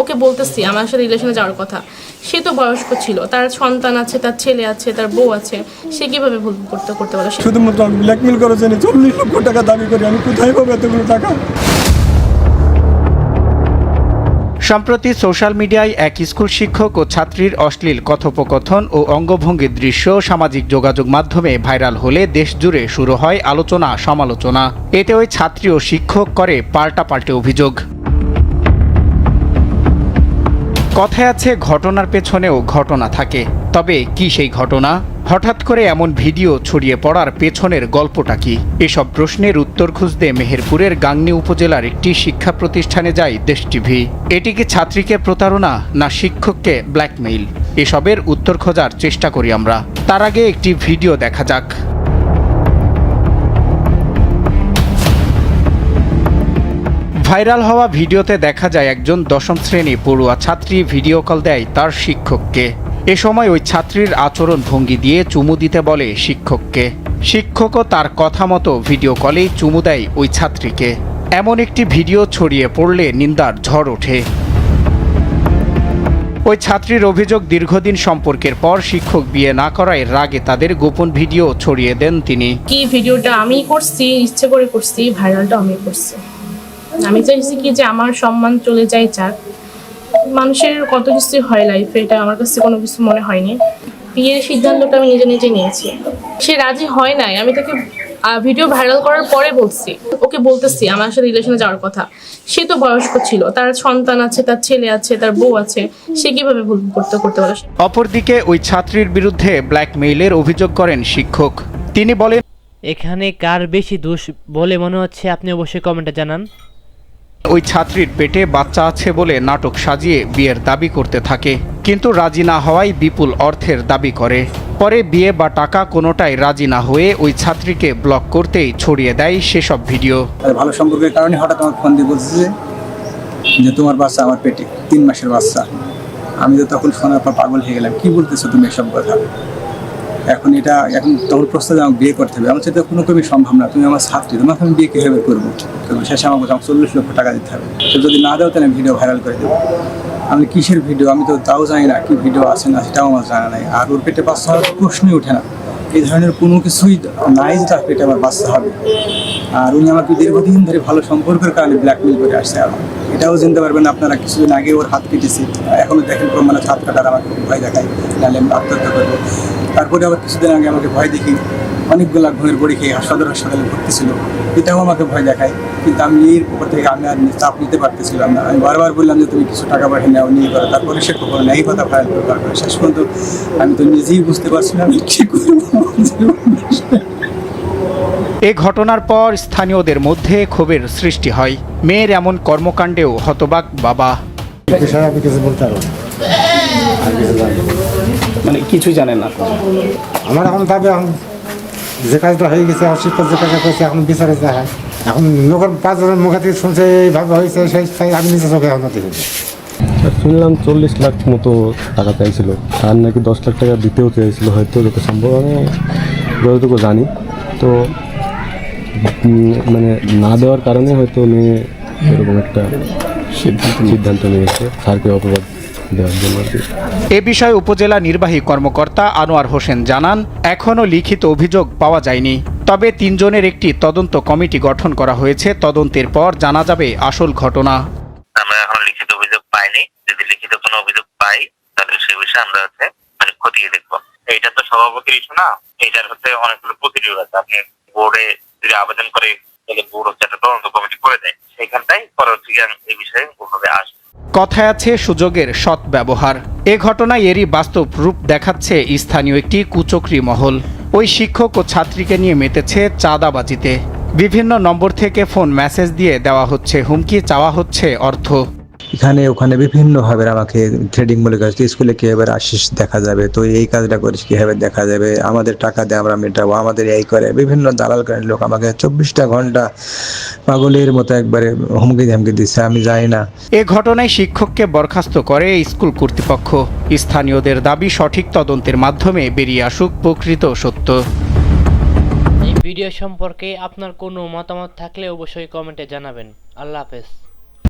ওকে বলতেছি আমার সাথে রিলেশনে যাওয়ার কথা। সে তো বয়স্ক ছিল তার সন্তান আছে তার ছেলে আছে তার বউ আছে সে কীভাবে ভুল করতে করতে পারে শুধুমাত্র আমি ব্ল্যাকমেল করেছেন চল্লিশ লক্ষ টাকা দাবি করি আমি কোথায় পাবো এতগুলো টাকা? সম্প্রতি সোশ্যাল মিডিয়ায় এক স্কুল শিক্ষক ও ছাত্রীর অশ্লীল কথোপকথন ও অঙ্গভঙ্গির দৃশ্য সামাজিক যোগাযোগ মাধ্যমে ভাইরাল হলে দেশজুড়ে শুরু হয় আলোচনা সমালোচনা এতে ওই ছাত্রী ও শিক্ষক করে পাল্টাপাল্টে অভিযোগ। কথায় আছে, ঘটনার পেছনেও ঘটনা থাকে। তবে কি সেই ঘটনা? হঠাৎ করে এমন ভিডিও ছড়িয়ে পড়ার পেছনের গল্পটা কি? এসব প্রশ্নের উত্তর খুঁজতে মেহেরপুরের গাংনী উপজেলার একটি শিক্ষা প্রতিষ্ঠানে যায় দেশ টিভি। এটি কি ছাত্রীকে প্রতারণা, না শিক্ষককে ব্ল্যাকমেইল? এসবের উত্তর খোঁজার চেষ্টা করি আমরা। তার আগে একটি ভিডিও দেখা যাক। ভাইরাল হওয়া ভিডিওতে দেখা যায় একজন দশম শ্রেণি পড়ুয়া ছাত্রী ভিডিও কল দেয় তার শিক্ষককে। এ সময় ওই ছাত্রীর আচরণ ভঙ্গি দিয়ে চুমু দিতে বলে শিক্ষককে। শিক্ষকও তার কথা মতো ভিডিও কলেই চুমু দেয় ওই ছাত্রীকে। এমন একটি ভিডিও ছড়িয়ে পড়লে নিন্দার ঝড় ওঠে। ওই ছাত্রীর অভিযোগ দীর্ঘদিন সম্পর্কের পর শিক্ষক বিয়ে না করায় রাগে তাদের গোপন ভিডিও ছড়িয়ে দেন তিনি। কি ভিডিওটা আমি করছি, ইচ্ছে করে করছি, ভাইরালটা আমি করছি। আমি চাইছি কি যে আমার সম্মান চলে যায় যাক মানুষের কত কিছু হয় লাইফে এটা আমার কাছে কোনো কিছু মনে হয়নি। বিয়ের সিদ্ধান্তটা আমি নিজে নিজে নিয়েছি। সে রাজি হয় নাই আমি তাকে ভিডিও ভাইরাল করার পরে বলছি। ওকে বলতেছি আমার সাথে রিলেশনে যাওয়ার কথা। সে তো বয়স্ক ছিল তার সন্তান আছে তার ছেলে আছে তার বউ আছে সে কীভাবে ভুল করতে করতে পারে? অপরদিকে ওই ছাত্রীর বিরুদ্ধে ব্ল্যাকমেইলের অভিযোগ করেন শিক্ষক। তিনি বলেন এখানে কার বেশি দোষ বলে মনে হচ্ছে? আপনি অবশ্যই কমেন্টে জানান। ওই ছাত্রীর পেটে বাচ্চা আছে বলে নাটক সাজিয়ে বিয়ের দাবি করতে থাকে। কিন্তু রাজি না হওয়ায় বিপুল অর্থের দাবি করে। পরে বিয়ে বা টাকা কোনোটাই রাজি না হয়ে ওই ছাত্রীকে ব্লক করতেই ছড়িয়ে দেয় সেসব ভিডিও। ভালো সম্পর্কের কারণে হঠাৎ আমার ফোন দিয়ে বলছে যে, তোমার বাচ্চা আমার পেটে তিন মাসের বাচ্চা। আমি তো তখন শোনার পর পাগল হয়ে গেলাম। কি বলতেছো তুমি এসব কথা? এখন এটা, এখন তখন প্রস্তাবে আমাকে বিয়ে করতে হবে। আমার সাথে কোনো কবি সম্ভব না, তুমি আমার ছাত্রী, তোমাকে আমি বিয়ে কীভাবে করব? তো শেষে আমাকে আমাকে চল্লিশ লক্ষ টাকা দিতে হবে। তো যদি না দাও তাহলে ভিডিও ভাইরাল করে দেবো। আমি কিসের ভিডিও আমি তো তাও জানি না কি ভিডিও আছে না, সেটাও আমার জানা নাই। আর ওর পেটে বাচ্চা হওয়ার প্রশ্নই ওঠে না। এই ধরনের কোনো কিছুই নাই যে তার পেটে আমার বাচ্চা হবে। আর উনি আমাকে দীর্ঘদিন ধরে ভালো সম্পর্কের কারণে ব্ল্যাকমেল করে আসছে আমার এটাও জানতে পারবেন আপনারা কিছুদিন আগে ওর হাত কেটেছে। এখনও দেখেন প্রমাণে হাত কাটার আমাকে খুব ভয় দেখায়, নাহলে আমি আত্মহত্যা করব। তারপরে আবার কিছুদিন আগে আমাকে ভয় দেখি, অনেকগুলা ঘুমের বড়ি খেয়ে সদর হাসপাতালে ভর্তি ছিল এটাও আমাকে ভয় দেখায়, কিন্তু আমি এর উপর থেকে আমি আর চাপ নিতে পারতেছিলাম না। আমি বারবার বললাম যে, তুমি কিছু টাকা পয়সা নেও, নিয়ে করো। তারপরে সে কখনো নেই কথা ফাইল করে শেষ পর্যন্ত আমি তো নিজেই বুঝতে পারছি না আমি কী করব? এ ঘটনার পর স্থানীয়দের মধ্যে ক্ষোভের সৃষ্টি হয়। মেয়ের এমন কর্মকাণ্ডেও হতবাক বাবা। জানি মানে কিছুই জানেন না। আমার এখন ভাবে এখন যে কাজটা হয়ে গেছে অশিক্ষক যে কাজটা করছে এখন বিচারে যায় এখন লোকের পাঁচজনের মুখে থেকে শুনছে এইভাবে হয়েছে সেই সেই আমি নিজে চোখে এখন দেখেছি শুনলাম চল্লিশ লাখ মতো টাকা চাইছিল। আর নাকি দশ লাখ টাকা দিতেও চাইছিল হয়তো যত সম্ভব আমি যতটুকু জানি। তো মানে না দেওয়ার কারণে হয়তো মেয়ে এরকম একটা সিদ্ধান্ত নিয়েছে। স্যারকে অপবাদ এ বিষয়ে উপজেলা নির্বাহী কর্মকর্তা আনোয়ার হোসেন জানান এখনও লিখিত অভিযোগ পাওয়া যায়নি। তবে তিনজনের একটি তদন্ত কমিটি গঠন করা হয়েছে। তদন্তের পর জানা যাবে আসল ঘটনা। আমরা এখন লিখিত অভিযোগ পাইনি। যদি লিখিত কোনো অভিযোগ পাই তাহলে সে বিষয়ে আমরা হচ্ছে মানে খতিয়ে দেখব। এইটা তো সভাপতির ইস্যু না। এইটার হচ্ছে অনেকগুলো প্রতিনিয়োগ আছে। আপনি বোর্ডে যদি আবেদন করে তাহলে বোর্ড হচ্ছে তদন্ত কমিটি করে দেয়। সেখানটাই পরবর্তী এই বিষয়ে ওভাবে আসবে। কথায় আছে, সুযোগের সৎ ব্যবহার। এ ঘটনায় এরই বাস্তব রূপ দেখাচ্ছে স্থানীয় একটি কুচক্রি মহল। ওই শিক্ষক ও ছাত্রীকে নিয়ে মেতেছে চাঁদাবাজিতে। বিভিন্ন নম্বর থেকে ফোন মেসেজ দিয়ে দেওয়া হচ্ছে, হুমকি চাওয়া হচ্ছে অর্থ। এখানে ওখানে বিভিন্নভাবে আমাকে ট্রেডিং বলে কাজ স্কুলে কীভাবে আশিস দেখা যাবে তো এই কাজটা করিস কীভাবে দেখা যাবে আমাদের টাকা দিয়ে আমরা মেটাবো আমাদের এই করে বিভিন্ন দালাল কারণ লোক আমাকে চব্বিশটা ঘণ্টা পাগলের মতো একবারে হুমকি ধামকি দিচ্ছে আমি জানি না। এ ঘটনায় শিক্ষককে বরখাস্ত করে স্কুল কর্তৃপক্ষ। স্থানীয়দের দাবি সঠিক তদন্তের মাধ্যমে বেরিয়ে আসুক প্রকৃত সত্য। এই ভিডিও সম্পর্কে আপনার কোনো মতামত থাকলে অবশ্যই কমেন্টে জানাবেন। আল্লাহ হাফেজ।